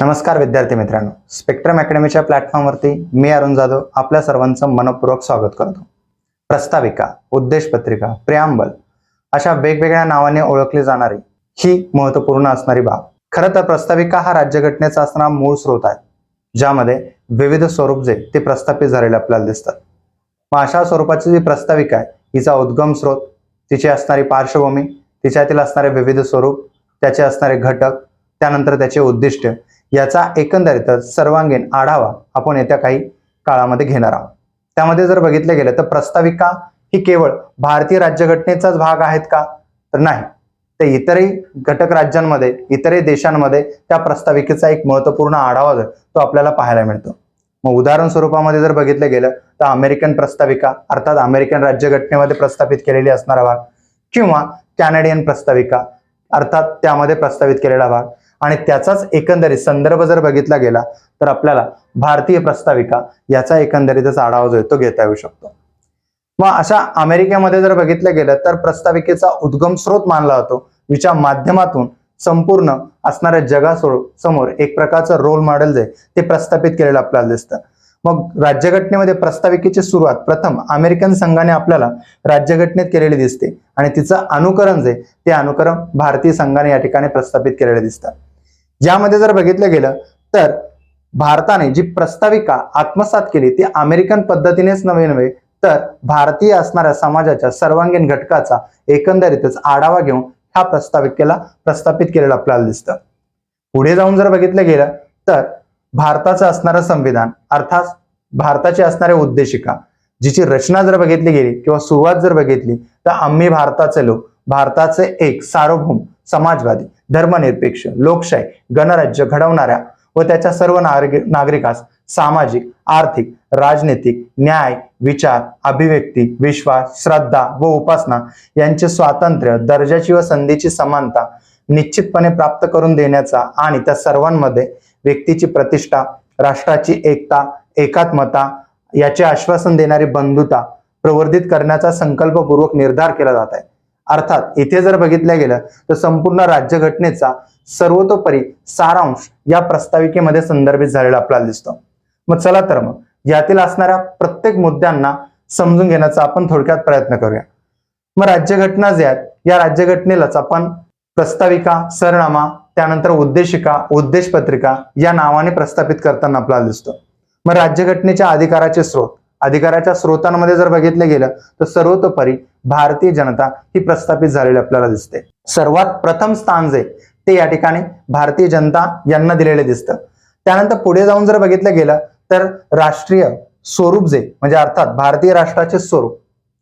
नमस्कार विद्यार्थी मित्रांनो. स्पेक्ट्रम अकॅडमीच्या प्लॅटफॉर्मवरती मी अरुण जाधव आपल्या सर्वांचं मनपूर्वक स्वागत करतो. प्रस्ताविका उद्देशपत्रिका प्रियांबल अशा वेगवेगळ्या नावाने ओळखली जाणारी ही महत्त्वपूर्ण असणारी बाब. खरं तर प्रस्ताविका हा राज्यघटनेचा असणारा मूळ स्रोत आहे ज्यामध्ये विविध स्वरूप जे ते प्रस्थापित झालेले आपल्याला दिसतात. मग अशा स्वरूपाची जी प्रस्ताविका आहे हिचा उद्गम स्रोत तिची असणारी पार्श्वभूमी तिच्यातील असणारे विविध स्वरूप त्याचे असणारे घटक त्यानंतर त्याचे उद्दिष्ट याचा एकंदरीतच सर्वांगीण आढावा आपण येत्या काही काळामध्ये घेणार आहोत. त्यामध्ये जर बघितलं गेलं तर प्रस्ताविका ही केवळ भारतीय राज्यघटनेचाच भाग आहेत का? तर नाही. तर इतरही घटक राज्यांमध्ये इतरही देशांमध्ये त्या प्रस्ताविकेचा एक महत्त्वपूर्ण आढावा जर तो आपल्याला पाहायला मिळतो. मग उदाहरण स्वरूपामध्ये जर बघितलं गेलं तर अमेरिकन प्रस्ताविका अर्थात अमेरिकन राज्यघटनेमध्ये प्रस्थापित केलेली असणारा भाग किंवा कॅनेडियन प्रस्ताविका अर्थात त्यामध्ये प्रस्तावित केलेला भाग आणि त्याचाच एकंदरीत संदर्भ जर बघितला गेला तर आपल्याला भारतीय प्रस्ताविका याचा एकंदरीतच आढावा जो आहे तो घेता येऊ शकतो. मग अशा अमेरिकेमध्ये जर बघितलं गेलं तर प्रस्ताविकेचा उद्गम स्रोत मानला जातो विच्या माध्यमातून संपूर्ण असणाऱ्या जगासमोर समोर एक प्रकारचं रोल मॉडेल जे ते प्रस्थापित केलेलं आपल्याला दिसतं. मग राज्यघटनेमध्ये प्रस्ताविकेची सुरुवात प्रथम अमेरिकन संघाने आपल्याला राज्यघटनेत केलेली दिसते. आणि तिचं अनुकरण जे ते अनुकरण भारतीय संघाने या ठिकाणी प्रस्थापित केलेलं दिसतं. ज्यामध्ये जर बघितलं गेलं तर भारताने जी प्रस्ताविका आत्मसात केली ती अमेरिकन पद्धतीनेच नव्हे नव्हे तर भारतीय असणाऱ्या समाजाच्या सर्वांगीण घटकाचा एकंदरीतच आढावा घेऊन ह्या प्रस्ताविकेला प्रस्थापित केलेलं आपल्याला दिसतं. पुढे जाऊन जर बघितलं गेलं तर भारताचं असणारं संविधान अर्थात भारताची असणाऱ्या उद्देशिका जिची रचना जर बघितली गेली किंवा सुरुवात जर बघितली तर आम्ही भारताचे लोक भारताचे एक सार्वभौम समाजवादी धर्मनिरपेक्ष लोकशाही गणराज्य घडवणाऱ्या व त्याच्या सर्व नागरिक नागरिकास सामाजिक आर्थिक राजनीतिक न्याय विचार अभिव्यक्ती विश्वास श्रद्धा व उपासना यांचे स्वातंत्र्य दर्जाची व संधीची समानता निश्चितपणे प्राप्त करून देण्याचा आणि त्या सर्वांमध्ये व्यक्तीची प्रतिष्ठा राष्ट्राची एकता एकात्मता याचे आश्वासन देणारी बंधुता प्रवर्धित करण्याचा संकल्पपूर्वक निर्धार केला जात आहे. अर्थात इथे जर बघितलं गेलं तर संपूर्ण राज्यघटनेचा सर्वतोपरी सारांश या प्रस्ताविकेमध्ये संदर्भित झालेला आपल्याला दिसतो. मग चला तर मग यातील असणाऱ्या प्रत्येक मुद्द्यांना समजून घेण्याचा आपण थोडक्यात प्रयत्न करूया. मग राज्यघटना जे आहेत या राज्यघटनेलाच आपण प्रस्ताविका सरनामा त्यानंतर उद्देशिका उद्देशपत्रिका या नावाने प्रस्थापित करताना आपल्याला दिसतो. मग राज्यघटनेच्या अधिकाराचे स्रोत अधिकाराच्या स्रोतांमध्ये जर बघितलं गेलं तर सर्वतोपरी भारतीय जनता ही प्रस्थापित झालेली आपल्याला दिसते. सर्वात प्रथम स्थान जे ते या ठिकाणी भारतीय जनता यांना दिलेले दिसतं. त्यानंतर पुढे जाऊन जर बघितलं गेलं तर राष्ट्रीय स्वरूप जे म्हणजे अर्थात भारतीय राष्ट्राचे स्वरूप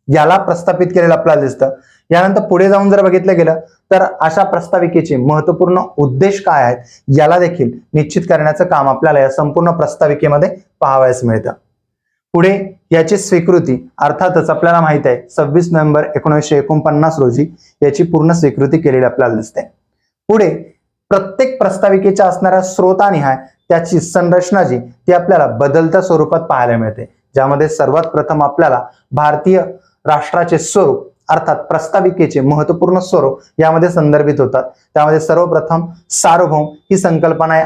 याला प्रस्थापित केलेलं आपल्याला दिसतं. यानंतर पुढे जाऊन जर बघितलं गेलं तर अशा प्रस्ताविकेचे महत्त्वपूर्ण उद्देश काय आहेत याला देखील निश्चित करण्याचं काम आपल्याला या संपूर्ण प्रस्ताविकेमध्ये पाहावयास मिळतं. पुढे याची स्वीकृती अर्थातच आपल्याला माहीत आहे सव्वीस नोव्हेंबर एकोणीसशे एकोणपन्नास रोजी याची पूर्ण स्वीकृती केलेली आपल्याला दिसते. पुढे प्रत्येक प्रस्ताविकेच्या असणाऱ्या स्रोतानिहाय त्याची संरचना जी ती आपल्याला बदलत्या स्वरूपात पाहायला मिळते ज्यामध्ये सर्वात प्रथम आपल्याला भारतीय राष्ट्राचे स्वरूप अर्थात प्रस्ताविकेचे महत्त्वपूर्ण स्वरूप यामध्ये संदर्भित होतात. त्यामध्ये सर्वप्रथम सार्वभौम ही संकल्पना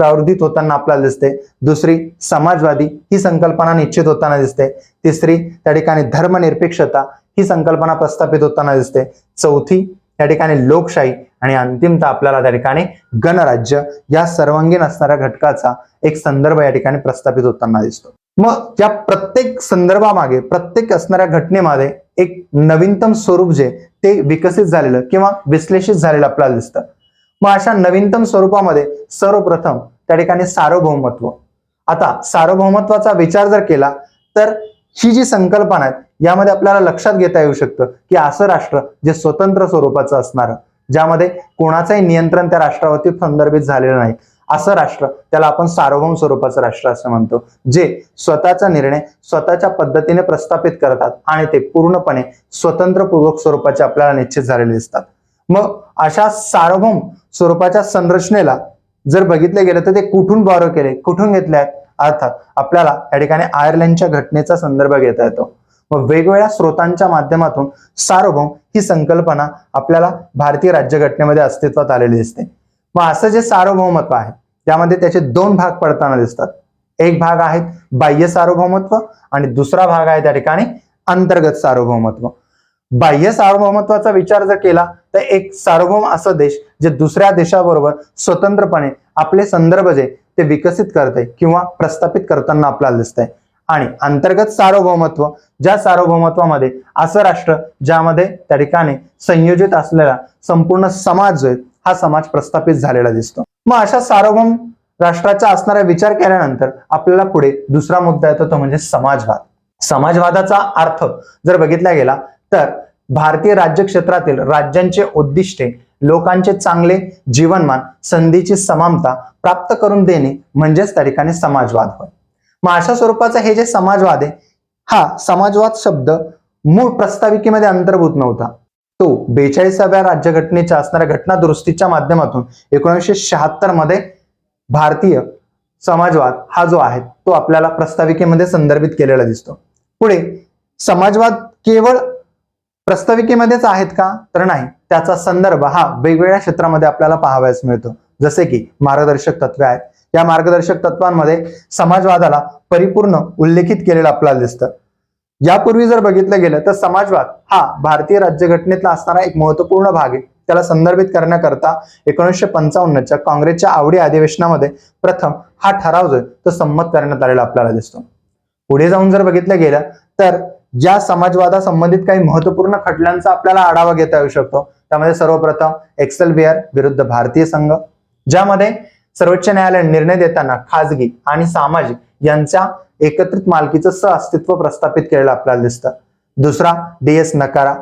प्रवृत्तीत होताना आपल्याला दिसते. दुसरी समाजवादी ही संकल्पना निश्चित होताना दिसते. तिसरी त्या ठिकाणी धर्मनिरपेक्षता ही संकल्पना प्रस्थापित होताना दिसते. चौथी त्या ठिकाणी लोकशाही आणि अंतिमतः आपल्याला त्या ठिकाणी गणराज्य या सर्वांगीण असणाऱ्या घटकाचा एक संदर्भ या ठिकाणी प्रस्थापित होताना दिसतो. मग या प्रत्येक संदर्भामागे प्रत्येक असणाऱ्या घटनेमध्ये एक नवीनतम स्वरूप जे ते विकसित झालेलं किंवा विश्लेषित झालेलं आपल्याला दिसतं. मग अशा नवीनतम स्वरूपामध्ये सर्वप्रथम त्या ठिकाणी सार्वभौमत्व. आता सार्वभौमत्वाचा विचार जर केला तर ही जी संकल्पना आहे यामध्ये आपल्याला लक्षात घेता येऊ शकतं की असं राष्ट्र जे स्वतंत्र स्वरूपाचं असणार ज्यामध्ये कोणाचंही नियंत्रण त्या राष्ट्रावरती संदर्भित झालेलं नाही असं राष्ट्र त्याला आपण सार्वभौम स्वरूपाचं राष्ट्र असं म्हणतो जे स्वतःचा निर्णय स्वतःच्या पद्धतीने प्रस्थापित करतात आणि ते पूर्णपणे स्वतंत्रपूर्वक स्वरूपाचे आपल्याला निश्चित झालेले दिसतात. मग अशा सार्वभौम स्वरूपाच्या संरचनेला जर बघितलं गेलं तर ते कुठून बॉरो केले? कुठून घेतले आहेत अर्थात आपल्याला या ठिकाणी आयर्लंडच्या घटनेचा संदर्भ घेता येतो. मग वेगवेगळ्या स्रोतांच्या माध्यमातून सार्वभौम ही संकल्पना आपल्याला भारतीय राज्यघटनेमध्ये अस्तित्वात आलेली दिसते. मग असं जे सार्वभौमत्व आहे त्यामध्ये त्याचे दोन भाग पडताना दिसतात. एक भाग आहे बाह्य सार्वभौमत्व आणि दुसरा भाग आहे त्या ठिकाणी अंतर्गत सार्वभौमत्व. बाह्य सार्वभौमत्वाचा विचार जर केला तर एक सार्वभौम असा देश जे दुसऱ्या देशाबरोबर स्वतंत्रपणे आपले संदर्भ जे ते विकसित करते किंवा प्रस्थापित करताना आपल्याला दिसतंय. आणि अंतर्गत सार्वभौमत्व ज्या सार्वभौमत्वामध्ये असं राष्ट्र ज्यामध्ये त्या ठिकाणी संयोजित असलेला संपूर्ण समाज जो आहे हा समाज प्रस्थापित झालेला दिसतो. मग अशा सार्वभौम राष्ट्राचा असणारा विचार केल्यानंतर आपल्याला पुढे दुसरा मुद्दा येतो तो म्हणजे समाजवाद. समाजवादाचा अर्थ जर बघितला गेला तर भारतीय राज्य क्षेत्रातील राज्यांचे उद्दिष्टे लोकांचे चांगले जीवनमान संधीची समानता प्राप्त करून देणे म्हणजेच त्या ठिकाणी समाजवाद होय. मग अशा स्वरूपाचा हे जे समाजवाद आहे हा समाजवाद शब्द मूळ प्रस्ताविकेमध्ये अंतर्भूत नव्हता. तो बेचाळीसाव्या राज्यघटनेच्या असणाऱ्या घटना दुरुस्तीच्या माध्यमातून एकोणीसशे शहात्तरमध्ये भारतीय समाजवाद हा जो आहे तो आपल्याला प्रस्ताविकेमध्ये संदर्भित केलेला दिसतो. पुढे समाजवाद केवळ प्रस्ताविकेमध्येच आहेत का? तर नाही. त्याचा संदर्भ हा वेगवेगळ्या क्षेत्रामध्ये आपल्याला पाहावयास मिळतो. जसे की मार्गदर्शक तत्वे आहेत. या मार्गदर्शक तत्वांमध्ये समाजवादाला परिपूर्ण उल्लेखित केलेलं आपल्याला दिसतं. यापूर्वी जर बघितलं गेलं तर समाजवाद हा भारतीय राज्यघटनेतला असणारा एक महत्त्वपूर्ण भाग आहे. त्याला संदर्भित करण्याकरता एकोणीसशे पंचावन्नच्या काँग्रेसच्या आवडी अधिवेशनामध्ये प्रथम हा ठराव जो आहे तो संमत करण्यात आलेला आपल्याला दिसतो. पुढे जाऊन जर बघितलं गेलं तर या समाजवादा संबंधित काही महत्त्वपूर्ण खटल्यांचा आपल्याला आढावा घेता येऊ शकतो त्यामध्ये सर्वप्रथम एक्सेल बिअर विरुद्ध भारतीय संघ ज्यामध्ये सर्वोच्च न्यायालय निर्णय देताना खाजगी आणि सामाजिक यांच्या एकत्रित मालकीचं सहअस्तित्व प्रस्थापित केलेलं आपल्याला दिसतं. दुसरा डीएस नकारा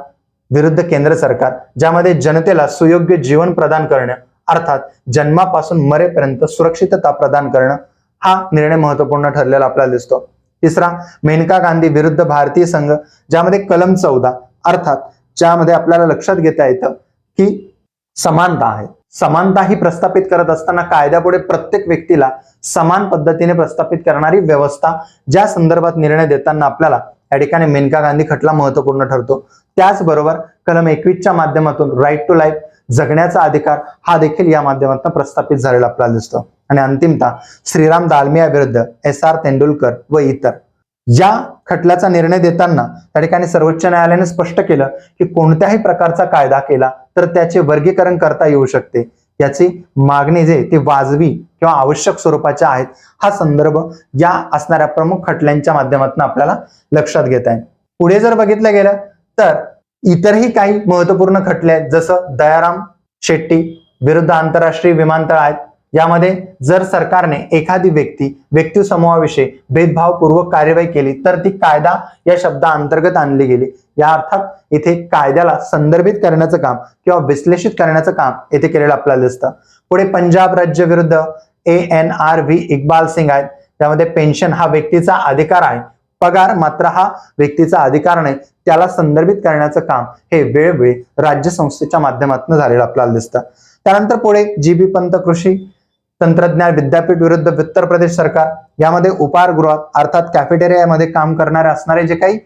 विरुद्ध केंद्र सरकार ज्यामध्ये जनतेला सुयोग्य जीवन प्रदान करणं अर्थात जन्मापासून मरेपर्यंत सुरक्षितता प्रदान करणं हा निर्णय महत्त्वपूर्ण ठरलेला आपल्याला दिसतो. तिसरा मेनका गांधी विरुद्ध भारतीय संघ ज्यामध्ये कलम चौदा अर्थात ज्यामध्ये आपल्याला लक्षात घेता येतं की समानता आहे. समानता ही प्रस्थापित करत असताना कायद्यापुढे प्रत्येक व्यक्तीला समान पद्धतीने प्रस्थापित करणारी व्यवस्था ज्या संदर्भात निर्णय देताना आपल्याला या ठिकाणी मेनका गांधी खटला महत्त्वपूर्ण ठरतो. त्याचबरोबर कलम एकवीसच्या माध्यमातून राईट टू लाईफ जगण्याचा अधिकार हा देखील या माध्यमातून प्रस्थापित झालेला आपल्याला दिसतो. आणि अंतिमता श्रीराम दालमिया विरुद्ध एस आर तेंडुलकर व इतर. या खटल्याचा निर्णय देताना त्या ठिकाणी सर्वोच्च न्यायालयाने स्पष्ट केलं की कोणत्याही प्रकारचा कायदा केला तर त्याचे वर्गीकरण करता येऊ शकते. याची मागणी जे ती वाजवी किंवा आवश्यक स्वरूपाच्या आहेत हा संदर्भ या असणाऱ्या प्रमुख खटल्यांच्या माध्यमातून आपल्याला लक्षात घेता येईल. पुढे जर बघितलं गेलं तर इतरही काही महत्त्वपूर्ण खटले आहेत. जसं दयाराम शेट्टी विरुद्ध आंतरराष्ट्रीय विमानतळ आहेत. यामध्ये जर सरकारने एखादी व्यक्ती व्यक्ती समूहाविषयी भेदभावपूर्वक कार्यवाही केली तर ती कायदा या शब्दा अंतर्गत आणली गेली. या अर्थात इथे कायद्याला संदर्भित करण्याचं काम किंवा विश्लेषित करण्याचं काम येथे केलेलं आपल्याला दिसतं. पुढे पंजाब राज्य विरुद्ध A N R V Iqbal Singh आहेत. त्यामध्ये पेन्शन हा व्यक्तीचा अधिकार आहे. पगार मात्र हा व्यक्तीचा अधिकार नाही. त्याला संदर्भित करण्याचं काम हे वेळोवेळी राज्य संस्थेच्या माध्यमातून झालेलं आपल्याला दिसतं. त्यानंतर पुढे जी बी पंत कृषी तंत्रज्ञान विद्यापीठ विरुद्ध उत्तर प्रदेश सरकार यामध्ये उपाहारगृहात अर्थात कॅफेटेरियामध्ये काम करणारे असणारे जे काही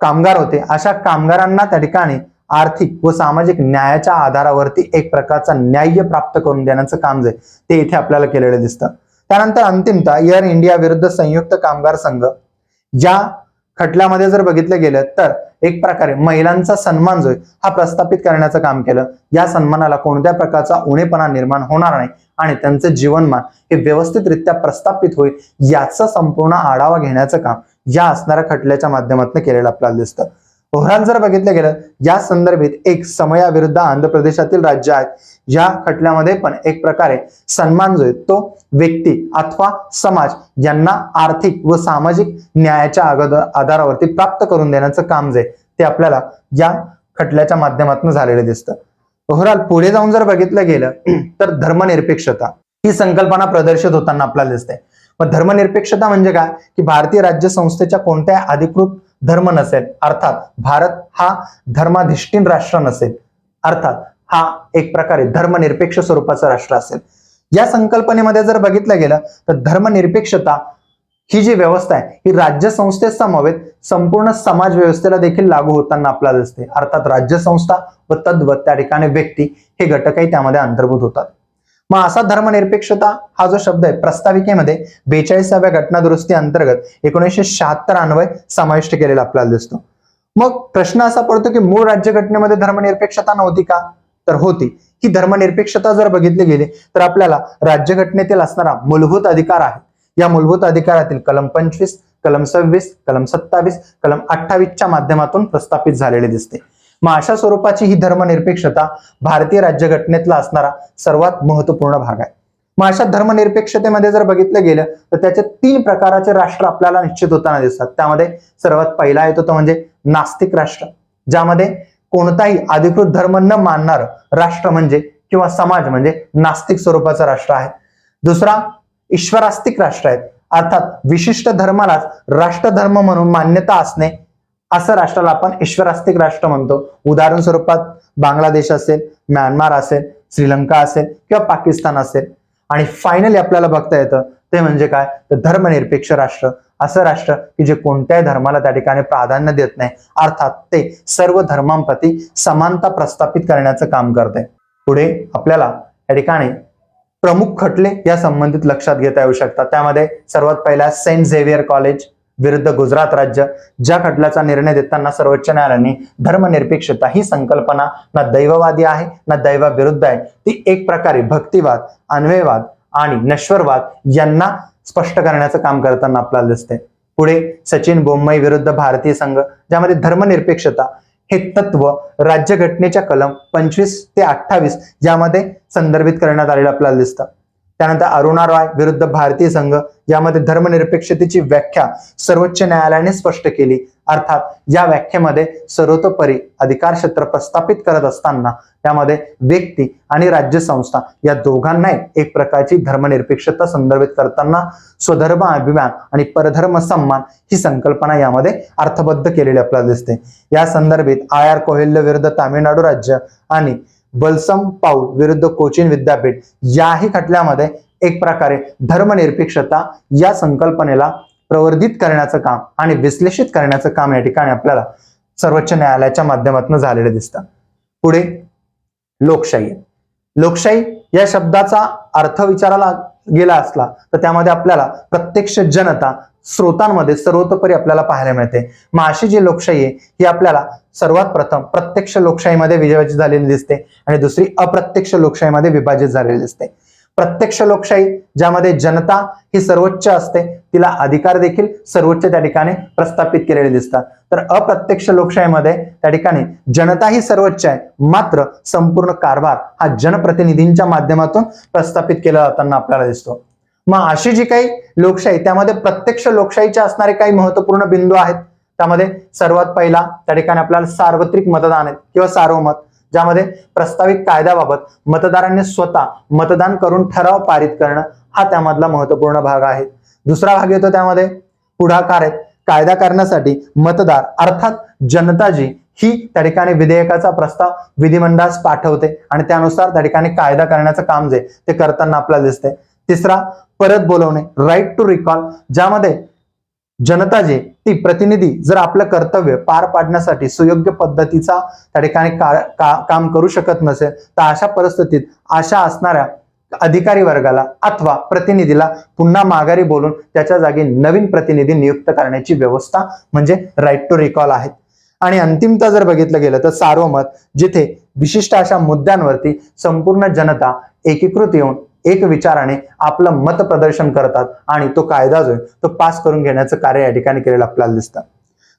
कामगार होते अशा कामगारांना त्या ठिकाणी आर्थिक व सामाजिक न्यायाच्या आधारावरती एक प्रकारचा न्याय्य प्राप्त करून देण्याचं काम जे ते इथे आपल्याला केलेलं दिसतं. त्यानंतर अंतिमतः एअर इंडिया विरुद्ध संयुक्त कामगार संघ ज्या खटल्यामध्ये जर बघितलं गेलं तर एक प्रकारे महिलांचा सन्मान जो आहे हा प्रस्थापित करण्याचं काम केलं. या सन्मानाला कोणत्या प्रकारचा उणेपणा निर्माण होणार नाही आणि त्यांचं जीवनमान हे व्यवस्थितरित्या प्रस्थापित होईल याचा संपूर्ण आढावा घेण्याचं काम या असणाऱ्या खटल्याच्या माध्यमातून केलेलं आपल्याला दिसतं. ओव्हरऑल जर बघितलं गेलं या संदर्भित एक समयाविरुद्ध आंध्र प्रदेशातील राज्य आहे. या खटल्यामध्ये पण एक प्रकारे सन्मान जो आहे तो व्यक्ती अथवा समाज यांना आर्थिक व सामाजिक न्यायाच्या अगोदर आधारावरती प्राप्त करून देण्याचं काम जे ते आपल्याला या खटल्याच्या माध्यमातून झालेलं दिसतं. ओव्हरऑल पुढे जाऊन जर बघितलं गेलं तर धर्मनिरपेक्षता ही संकल्पना प्रदर्शित होताना आपल्याला दिसते. मग धर्मनिरपेक्षता म्हणजे काय? की भारतीय राज्य संस्थेच्या कोणत्याही अधिकृत धर्म नसेल अर्थात भारत हा धर्माधिष्ठीन राष्ट्र नसेल अर्थात हा एक प्रकारे धर्मनिरपेक्ष स्वरूपाचं राष्ट्र असेल. या संकल्पनेमध्ये जर बघितलं गेलं तर धर्मनिरपेक्षता ही जी व्यवस्था आहे ही राज्य संस्थेसमवेत संपूर्ण समाज व्यवस्थेला देखील लागू होताना आपल्याला दिसते. अर्थात राज्य संस्था व तद्वत त्या ठिकाणी व्यक्ती हे घटकही त्यामध्ये अंतर्भूत होतात. मग असा धर्मनिरपेक्षता हा जो शब्द आहे प्रस्ताविकेमध्ये बेचाळीसाव्या घटना दुरुस्ती अंतर्गत एकोणीसशे शहात्तर अन्वय समाविष्ट केलेला आपल्याला दिसतो. मग प्रश्न असा पडतो की मूळ राज्यघटनेमध्ये धर्मनिरपेक्षता नव्हती का? तर होती. ही धर्मनिरपेक्षता जर बघितली गेली तर आपल्याला राज्यघटनेतील असणारा मूलभूत अधिकार आहे. या मूलभूत अधिकारातील कलम पंचवीस कलम सव्वीस कलम सत्तावीस कलम अठ्ठावीसच्या माध्यमातून प्रस्थापित झालेले दिसते. मग अशा स्वरूपाची ही धर्मनिरपेक्षता भारतीय राज्यघटनेतला असणारा सर्वात महत्त्वपूर्ण भाग आहे. मग अशा धर्मनिरपेक्षतेमध्ये जर बघितलं गेलं तर त्याचे तीन प्रकारचे राष्ट्र आपल्याला निश्चित होताना दिसतात. त्यामध्ये सर्वात पहिला येतो तो म्हणजे नास्तिक राष्ट्र ज्यामध्ये कोणताही अधिकृत धर्म न मानणार राष्ट्र म्हणजे किंवा समाज म्हणजे नास्तिक स्वरूपाचं राष्ट्र आहे. दुसरा ईश्वरास्तिक राष्ट्र आहेत अर्थात विशिष्ट धर्मालाच राष्ट्रधर्म म्हणून मान्यता असणे असं राष्ट्राला आपण ईश्वरास्तिक राष्ट्र म्हणतो. उदाहरण स्वरूपात बांगलादेश असेल म्यानमार असेल श्रीलंका असेल किंवा पाकिस्तान असेल. आणि फायनली आपल्याला बघता येतं ते म्हणजे काय? तर धर्मनिरपेक्ष राष्ट्र. असं राष्ट्र की जे कोणत्याही धर्माला त्या ठिकाणी प्राधान्य देत नाही. अर्थात ते सर्व धर्मांप्रती समानता प्रस्थापित करण्याचं काम करते पुढे आपल्याला या ठिकाणी प्रमुख खटले या संबंधित लक्षात घेता येऊ शकतात. त्यामध्ये सर्वात पहिला सेंट झेवियर कॉलेज विरुद्ध गुजरात राज्य ज्या खटल्याचा निर्णय देताना सर्वोच्च न्यायालयाने धर्मनिरपेक्षता ही संकल्पना ना दैववादी आहे ना दैवाविरुद्ध आहे. ती एक प्रकारे भक्तिवाद अन्वयवाद आणि नश्वरवाद यांना स्पष्ट करण्याचं काम करताना आपल्याला दिसते पुढे सचिन बोम्मई विरुद्ध भारतीय संघ ज्यामध्ये धर्मनिरपेक्षता हे तत्व राज्यघटनेच्या कलम पंचवीस ते अठ्ठावीस यामध्ये संदर्भित करण्यात आलेलं आपल्याला दिसतं. त्यानंतर अरुणा रॉय विरुद्ध भारतीय संघ यामध्ये धर्मनिरपेक्षतेची व्याख्या सर्वोच्च न्यायालयाने स्पष्ट केली. अर्थात या व्याख्येमध्ये सर्वतोपरी अधिकार क्षेत्र प्रस्थापित करत असताना त्यामध्ये व्यक्ती आणि राज्य संस्था या दोघांनाही एक प्रकारची धर्मनिरपेक्षता संदर्भित करताना स्वधर्म अभिमान आणि परधर्म सन्मान ही संकल्पना यामध्ये अर्थबद्ध केलेली आपल्याला दिसते. या संदर्भित आय आर कोहिल्य विरुद्ध तामिळनाडू राज्य आणि बलसम पाऊल विरुद्ध कोचीन विद्यापीठ याही खटल्यामध्ये एक प्रकारे धर्मनिरपेक्षता या संकल्पनेला प्रवर्धित करण्याचं काम आणि विश्लेषित करण्याचं काम या ठिकाणी आपल्याला सर्वोच्च न्यायालयाच्या माध्यमातून झालेलं दिसतं. पुढे लोकशाही. लोकशाही या शब्दाचा अर्थ विचाराला गेला असला तर त्यामध्ये आपल्याला प्रत्यक्ष जनता स्रोतांमध्ये सर्वतोपरी आपल्याला पाहायला मिळते. मग अशी जी लोकशाही आहे ही आपल्याला सर्वात प्रथम प्रत्यक्ष लोकशाहीमध्ये विभाजित झालेली दिसते आणि दुसरी अप्रत्यक्ष लोकशाहीमध्ये विभाजित झालेली दिसते. प्रत्यक्ष लोकशाही ज्यामध्ये जनता ही सर्वोच्च असते तिला अधिकार देखील सर्वोच्च त्या ठिकाणी प्रस्थापित केलेले दिसतात. तर अप्रत्यक्ष लोकशाहीमध्ये त्या ठिकाणी जनता ही सर्वोच्च आहे मात्र संपूर्ण कारभार हा जनप्रतिनिधींच्या माध्यमातून प्रस्थापित केला जाताना आपल्याला दिसतो. मग अशी जी काही लोकशाही त्यामध्ये प्रत्यक्ष लोकशाहीचे असणारे काही महत्त्वपूर्ण बिंदू आहेत त्यामध्ये सर्वात पहिला त्या ठिकाणी आपल्याला सार्वत्रिक मतदान आहे किंवा सार्वमत ज्यामध्ये प्रस्तावित कायद्याबाबत मतदारांनी स्वतः मतदान करून ठराव पारित करणं हा त्यामधला महत्त्वपूर्ण भाग आहे. दुसरा भाग येतो त्यामध्ये पुढाकार आहेत. कायदा करण्यासाठी मतदार अर्थात जनताजी ही त्या ठिकाणी विधेयकाचा प्रस्ताव विधिमंडळास पाठवते आणि त्यानुसार त्या ठिकाणी कायदा करण्याचं काम जे ते करताना आपल्याला दिसते तिसरा परत बोलवणे राईट टू रिकॉल ज्यामध्ये जनता जी ती प्रतिनिधी जर आपलं कर्तव्य पार पाडण्यासाठी सुयोग्य पद्धतीचा त्या ठिकाणी का, का, काम करू शकत नसेल तर अशा परिस्थितीत अशा असणाऱ्या अधिकारी वर्गाला अथवा प्रतिनिधीला पुन्हा माघारी बोलून त्याच्या जागी नवीन प्रतिनिधी नियुक्त करण्याची व्यवस्था म्हणजे राईट टू रिकॉल आहेत. आणि अंतिमता जर बघितलं गेलं तर सार्वमत जिथे विशिष्ट अशा मुद्द्यांवरती संपूर्ण जनता एकीकृत येऊन एक विचाराने आपलं मत प्रदर्शन करतात आणि तो कायदा जो आहे तो पास करून घेण्याचं कार्य या ठिकाणी केलेलं आपल्याला दिसतं.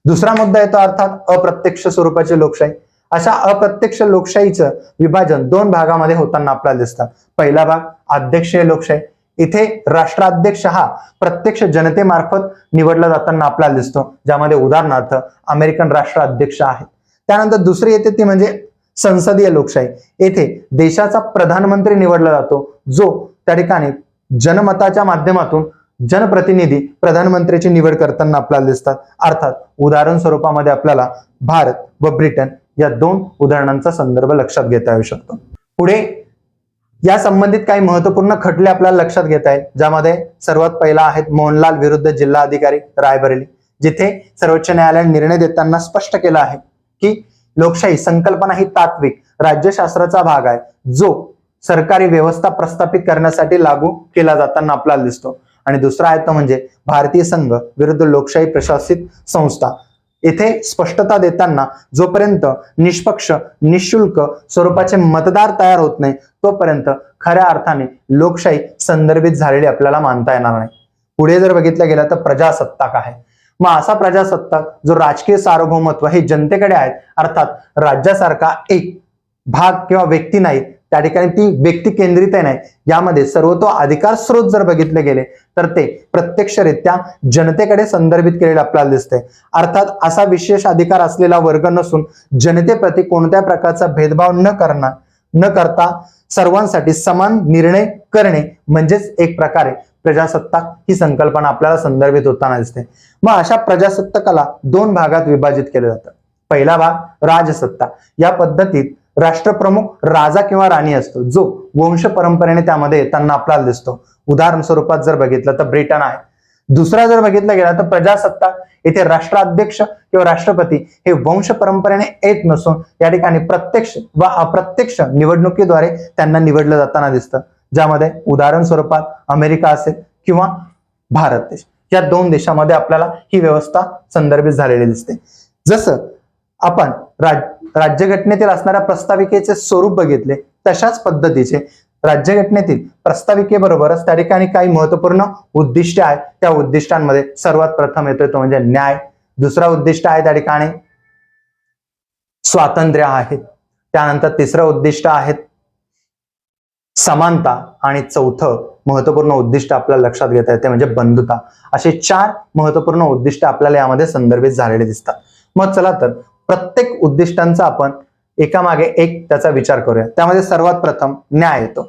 दुसरा मुद्दा येतो अर्थात अप्रत्यक्ष स्वरूपाची लोकशाही. अशा अप्रत्यक्ष लोकशाहीचं विभाजन दोन भागामध्ये होताना आपल्याला दिसतं. पहिला भाग अध्यक्षीय लोकशाही. इथे राष्ट्राध्यक्ष हा प्रत्यक्ष जनतेमार्फत निवडला जाताना आपल्याला दिसतो ज्यामध्ये उदाहरणार्थ अमेरिकन राष्ट्राध्यक्ष आहे. त्यानंतर दुसरी येते ती म्हणजे संसदीय लोकशाही. येथे देशाचा प्रधानमंत्री निवडला जातो जो त्या ठिकाणी जनमताच्या माध्यमातून जनप्रतिनिधी प्रधानमंत्र्याची निवड करताना आपल्याला दिसतात. अर्थात उदाहरण स्वरूपामध्ये आपल्याला भारत व ब्रिटन या दोन उदाहरणांचा संदर्भ लक्षात घेता येऊ शकतो. पुढे या संबंधित काही महत्त्वपूर्ण खटले आपल्याला लक्षात घेता येईल. ज्यामध्ये सर्वात पहिला आहेत मोहनलाल विरुद्ध जिल्हा अधिकारी रायबरेली जिथे सर्वोच्च न्यायालयाने निर्णय देताना स्पष्ट केला आहे की लोकशाही संकल्पना ही तात्विक राज्यशास्त्राचा भाग आहे जो सरकारी व्यवस्था प्रस्थापित करण्यासाठी लागू केला जाताना आपल्याला दिसतो. आणि दुसरा आहे तो म्हणजे भारतीय संघ विरुद्ध लोकशाही प्रशासित संस्था. येथे स्पष्टता देताना जोपर्यंत निष्पक्ष निशुल्क स्वरूपाचे मतदार तयार होत नाही तोपर्यंत खऱ्या अर्थाने लोकशाही संदर्भित झालेली आपल्याला मानता येणार नाही. पुढे जर बघितलं गेलं तर प्रजासत्ताक आहे. मग असा प्रजासत्ताक जो राजकीय सार्वभौमत्व हे जनतेकडे आहे अर्थात राज्यासारखा एक भाग किंवा व्यक्ती नाही त्या ठिकाणी ती व्यक्ती केंद्रित आहे नाही यामध्ये सर्वतो अधिकार स्रोत जर बघितले गेले तर ते प्रत्यक्षरित्या जनतेकडे संदर्भित केलेले आपल्याला दिसते. अर्थात असा विशेष अधिकार असलेला वर्ग नसून जनतेप्रती कोणत्या प्रकारचा भेदभाव न करणार न करता सर्वांसाठी समान निर्णय करणे म्हणजेच एक प्रकारे प्रजासत्ताक ही संकल्पना आपल्याला संदर्भित होताना दिसते. मग अशा प्रजासत्ताकाला दोन भागात विभाजित केलं जातं. पहिला भाग राजसत्ता. या पद्धतीत राष्ट्रप्रमुख राजा किंवा राणी असतो जो वंश परंपरेने त्यामध्ये येताना आपल्याला दिसतो. उदाहरण स्वरूपात जर बघितलं तर ब्रिटन आहे. दुसरा जर बघितलं गेला तर प्रजासत्ताक. येथे राष्ट्राध्यक्ष किंवा राष्ट्रपती हे वंश परंपरेने येत नसून या ठिकाणी प्रत्यक्ष व अप्रत्यक्ष निवडणुकीद्वारे त्यांना निवडलं जाताना दिसतं. ज्यामध्ये उदाहरण स्वरूपात अमेरिका असेल किंवा भारत देश. या दोन देशामध्ये आपल्याला ही व्यवस्था संदर्भित झालेली दिसते. जसं आपण राज राज्यघटनेतील असणाऱ्या प्रस्ताविकेचे स्वरूप बघितले तशाच पद्धतीचे राज्यघटनेतील प्रस्ताविकेबरोबरच त्या ठिकाणी काही महत्त्वपूर्ण उद्दिष्ट आहे त्या उद्दिष्टांमध्ये सर्वात प्रथम येतोय तो म्हणजे न्याय. दुसरा उद्दिष्ट आहे त्या ठिकाणी स्वातंत्र्य आहे. त्यानंतर तिसरं उद्दिष्ट आहेत समानता आणि चौथं महत्त्वपूर्ण उद्दिष्ट आपल्याला लक्षात घेता येते म्हणजे बंधुता. असे चार महत्त्वपूर्ण उद्दिष्ट आपल्याला यामध्ये संदर्भित झालेले दिसतात. मग चला तर प्रत्येक उद्दिष्टांचा आपण एकामागे एक त्याचा विचार करूया. त्यामध्ये सर्वात प्रथम न्याय येतो.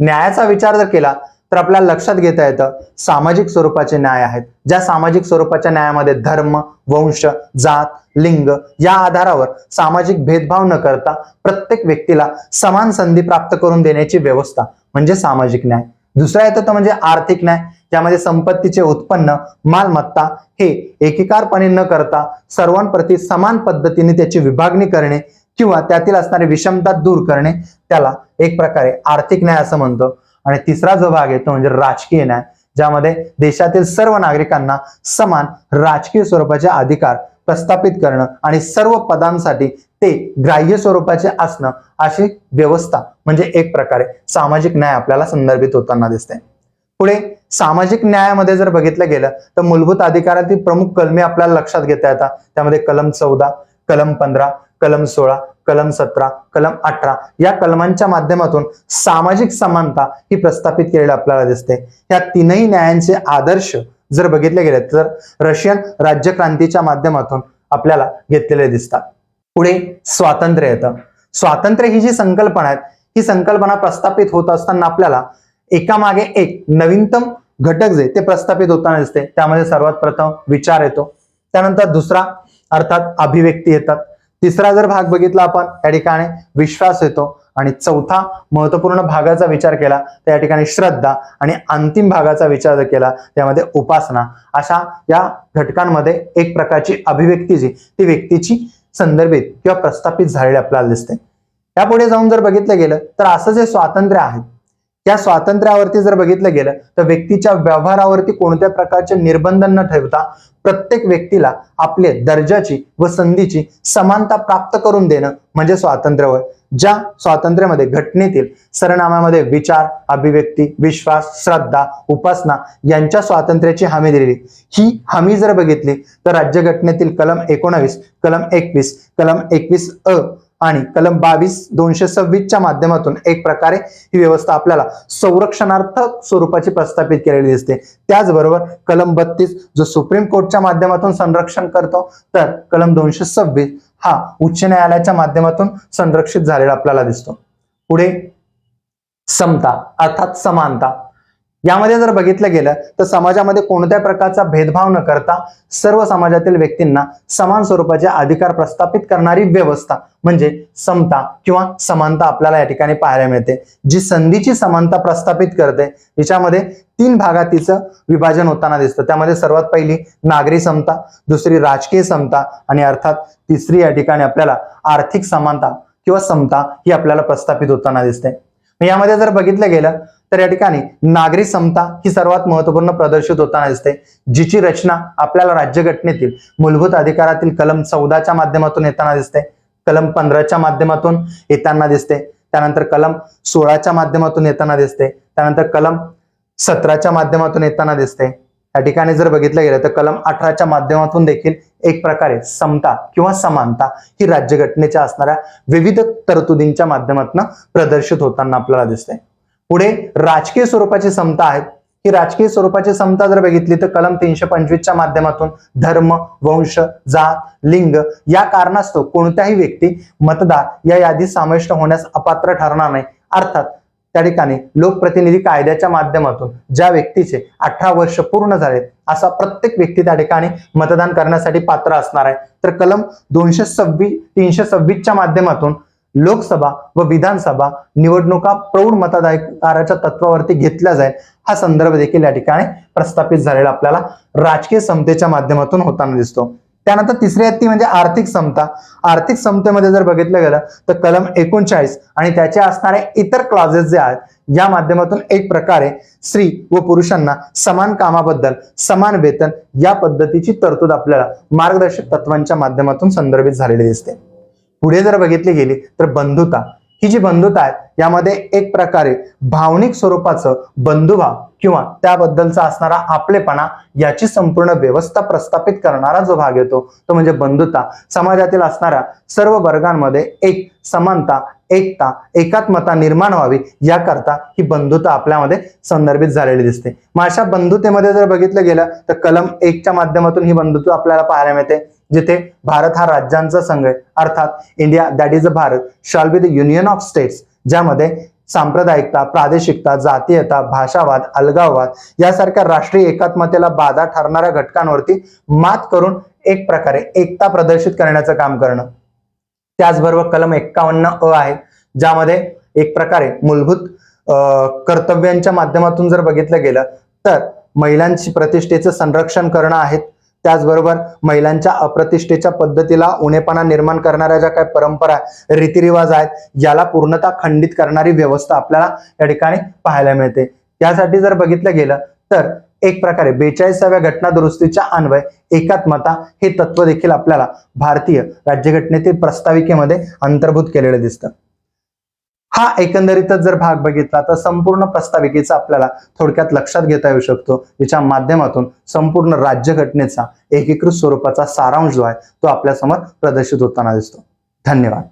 न्यायाचा विचार जर केला तर आपल्याला लक्षात घेता येतं सामाजिक स्वरूपाचे न्याय आहेत. ज्या सामाजिक स्वरूपाच्या न्यायामध्ये धर्म वंश जात लिंग या आधारावर सामाजिक भेदभाव न करता प्रत्येक व्यक्तीला समान संधी प्राप्त करून देण्याची व्यवस्था म्हणजे सामाजिक न्याय. दुसरा येतो तो म्हणजे आर्थिक न्याय ज्यामध्ये संपत्तीचे उत्पन्न मालमत्ता हे एकेकारपणे न करता सर्वांप्रती समान पद्धतीने त्याची विभागणी करणे किंवा त्यातील असणारी विषमता दूर करणे त्याला एक प्रकारे आर्थिक न्याय असं म्हणतो. आणि तिसरा जो भाग आहे तो म्हणजे राजकीय न्याय ज्यामध्ये देशातील सर्व नागरिकांना समान राजकीय स्वरूपाचे अधिकार प्रस्थापित करणं आणि सर्व पदांसाठी ते ग्राह्य स्वरूपाचे असणं अशी व्यवस्था म्हणजे एक प्रकारे सामाजिक न्याय आपल्याला संदर्भित होताना दिसते. पुढे सामाजिक न्यायामध्ये जर बघितलं गेलं तर मूलभूत अधिकारातील प्रमुख कलमे आपल्याला लक्षात घेता येतात. त्यामध्ये कलम चौदा कलम पंधरा कलम सोळा कलम सतरा कलम अठरा या कलमांच्या माध्यमातून सामाजिक समानता ही प्रस्थापित केलेली आपल्याला दिसते. या तीनही न्यायांचे आदर्श जर बघितले गेले तर रशियन राज्यक्रांतीच्या माध्यमातून आपल्याला घेतलेले दिसतात. पुढे स्वातंत्र्य येतं. स्वातंत्र्य ही जी संकल्पना आहे ही संकल्पना प्रस्थापित होत असताना आपल्याला एकामागे एक नवीनतम घटक जे ते प्रस्थापित होताना दिसते. त्यामध्ये सर्वात प्रथम विचार येतो. त्यानंतर दुसरा अर्थात अभिव्यक्ती येतात. तिसरा जर भाग बघितला आपण या ठिकाणी विश्वास येतो. आणि चौथा महत्त्वपूर्ण भागाचा विचार केला तर या ठिकाणी श्रद्धा आणि अंतिम भागाचा विचार जर केला त्यामध्ये उपासना. अशा या घटकांमध्ये एक प्रकारची अभिव्यक्ती जी ती व्यक्तीची संदर्भित किंवा प्रस्थापित झालेली आपल्याला दिसते. यापुढे जाऊन जर बघितलं गेलं तर असं जे स्वातंत्र्य आहे त्या स्वातंत्र्यावरती जर बघितलं गेलं तर व्यक्तीच्या व्यवहारावरती कोणत्या प्रकारचे निर्बंध न ठेवता प्रत्येक व्यक्तीला आपले दर्जाची व संधीची समानता प्राप्त करून देणं म्हणजे स्वातंत्र्य होय. ज्या स्वातंत्र्यामध्ये घटनेतील सरनाम्यामध्ये विचार अभिव्यक्ती विश्वास श्रद्धा उपासना यांच्या स्वातंत्र्याची हमी दिलेली. ही हमी जर बघितली तर राज्यघटनेतील कलम एकोणावीस कलम एकवीस कलम एकवीस अ आणि कलम बावीस दोनशे सव्वीसच्या माध्यमातून एक प्रकारे ही व्यवस्था आपल्याला संरक्षणार्थ स्वरूपाची प्रस्थापित केलेली दिसते. त्याचबरोबर कलम बत्तीस जो सुप्रीम कोर्टच्या माध्यमातून संरक्षण करतो तर कलम दोनशे सव्वीस हा उच्च न्यायालयाच्या माध्यमातून संरक्षित झालेला आपल्याला दिसतो. पुढे समता अर्थात समानता. यामध्ये जर बघितलं गेलं तर समाजामध्ये कोणत्या प्रकारचा भेदभाव न करता सर्व समाजातील व्यक्तींना समान स्वरूपाचे अधिकार प्रस्थापित करणारी व्यवस्था म्हणजे समता किंवा समानता आपल्याला या ठिकाणी पाहायला मिळते. जी संधीची समानता प्रस्थापित करते तिच्यामध्ये तीन भागात तिचं विभाजन होताना दिसतं. त्यामध्ये सर्वात पहिली नागरी समता दुसरी राजकीय समता आणि अर्थात तिसरी या ठिकाणी आपल्याला आर्थिक समानता किंवा समता ही आपल्याला प्रस्थापित होताना दिसते. यामध्ये जर बघितलं गेलं तर या ठिकाणी नागरी समता ही सर्वात महत्त्वपूर्ण प्रदर्शित होताना दिसते जिची रचना आपल्याला राज्यघटनेतील मूलभूत अधिकारातील कलम चौदाच्या माध्यमातून येताना दिसते कलम पंधराच्या माध्यमातून येताना दिसते त्यानंतर कलम सोळाच्या माध्यमातून येताना दिसते त्यानंतर कलम सतराच्या माध्यमातून येताना दिसते. या ठिकाणी जर बघितलं गेलं तर कलम अठराच्या माध्यमातून देखील एक प्रकारे समता किंवा समानता ही राज्यघटनेच्या असणाऱ्या विविध तरतुदींच्या माध्यमातून प्रदर्शित होताना आपल्याला दिसते. पुढे राजकीय स्वरूपाची समता आहे. ही राजकीय स्वरूपाची समता जर बघितली तर कलम तीनशे पंचवीसच्या माध्यमातून धर्म वंश जात लिंग या कारणास्तव कोणत्याही व्यक्ती मतदार या यादीत समाविष्ट होण्यास अपात्र ठरणार नाही. अर्थात त्या ठिकाणी लोकप्रतिनिधी कायद्याच्या माध्यमातून ज्या व्यक्तीचे अठरा वर्ष पूर्ण झालेत असा प्रत्येक व्यक्ती त्या ठिकाणी मतदान करण्यासाठी पात्र असणार आहे. तर कलम दोनशे सव्वीस तीनशे सव्वीसच्या माध्यमातून लोकसभा व विधानसभा निवडणुका प्रौढ मतदाराच्या तत्वावरती घेतल्या जाईल हा संदर्भ देखील या ठिकाणी प्रस्थापित झालेला आपल्याला राजकीय समतेच्या माध्यमातून होताना दिसतो. त्यानंतर तिसरी आहे ती म्हणजे आर्थिक समता. आर्थिक समतेमध्ये जर बघितलं गेलं तर कलम एकोणचाळीस आणि त्याचे असणारे इतर क्लॉजेस जे आहेत या माध्यमातून एक प्रकारे स्त्री व पुरुषांना समान कामाबद्दल समान वेतन या पद्धतीची तरतूद आपल्याला मार्गदर्शक तत्वांच्या माध्यमातून संदर्भित झालेली दिसते. पुढे जर बघितली गेली तर बंधुता. ही जी बंधुता आहे यामध्ये एक प्रकारे भावनिक स्वरूपाचं बंधुभाव किंवा त्याबद्दलचा असणारा आपलेपणा याची संपूर्ण व्यवस्था प्रस्थापित करणारा जो भाग येतो तो म्हणजे बंधुता. समाजातील असणाऱ्या सर्व वर्गांमध्ये एक समानता एकता एकात्मता निर्माण व्हावी याकरता ही बंधुता आपल्यामध्ये संदर्भित झालेली दिसते. मग अशा बंधुतेमध्ये जर बघितलं गेलं तर कलम एकच्या माध्यमातून ही बंधुता आपल्याला पाहायला मिळते. जिथे भारत हा राज्यांचा संघ आहे. अर्थात India that is a Bharat shall be the union of states ज्यामध्ये सांप्रदायिकता प्रादेशिकता जातीयता भाषावाद अलगाववाद यासारख्या राष्ट्रीय एकात्मतेला बाधा ठरणाऱ्या घटकांवरती मात करून एक प्रकारे एकता प्रदर्शित करण्याचं काम करणं. त्याचबरोबर कलम एक्कावन्न अ आहे ज्यामध्ये एक प्रकारे मूलभूत कर्तव्यांच्या माध्यमातून जर बघितलं गेलं तर महिलांची प्रतिष्ठेचं संरक्षण करणं आहेत. त्याचबरोबर महिलांच्या अप्रतिष्ठेच्या पद्धतीला उणेपणा निर्माण करणाऱ्या ज्या काही परंपरा रीतिरिवाज आहेत याला पूर्णतः खंडित करणारी व्यवस्था आपल्याला या ठिकाणी पाहायला मिळते. त्यासाठी जर बघितलं गेलं तर एक प्रकारे बेचाळीसाव्या घटना दुरुस्तीच्या अन्वय एकात्मता हे तत्व देखील आपल्याला भारतीय राज्यघटनेतील प्रस्ताविकेमध्ये अंतर्भूत केलेलं दिसतं. हा एकंदरीतच जर भाग बघितला तर संपूर्ण प्रस्ताविकेचा आपल्याला थोडक्यात लक्षात घेता येऊ शकतो. याच्या माध्यमातून संपूर्ण राज्यघटनेचा एकीकृत स्वरूपाचा सारांश जो आहे तो आपल्यासमोर प्रदर्शित होताना दिसतो. धन्यवाद.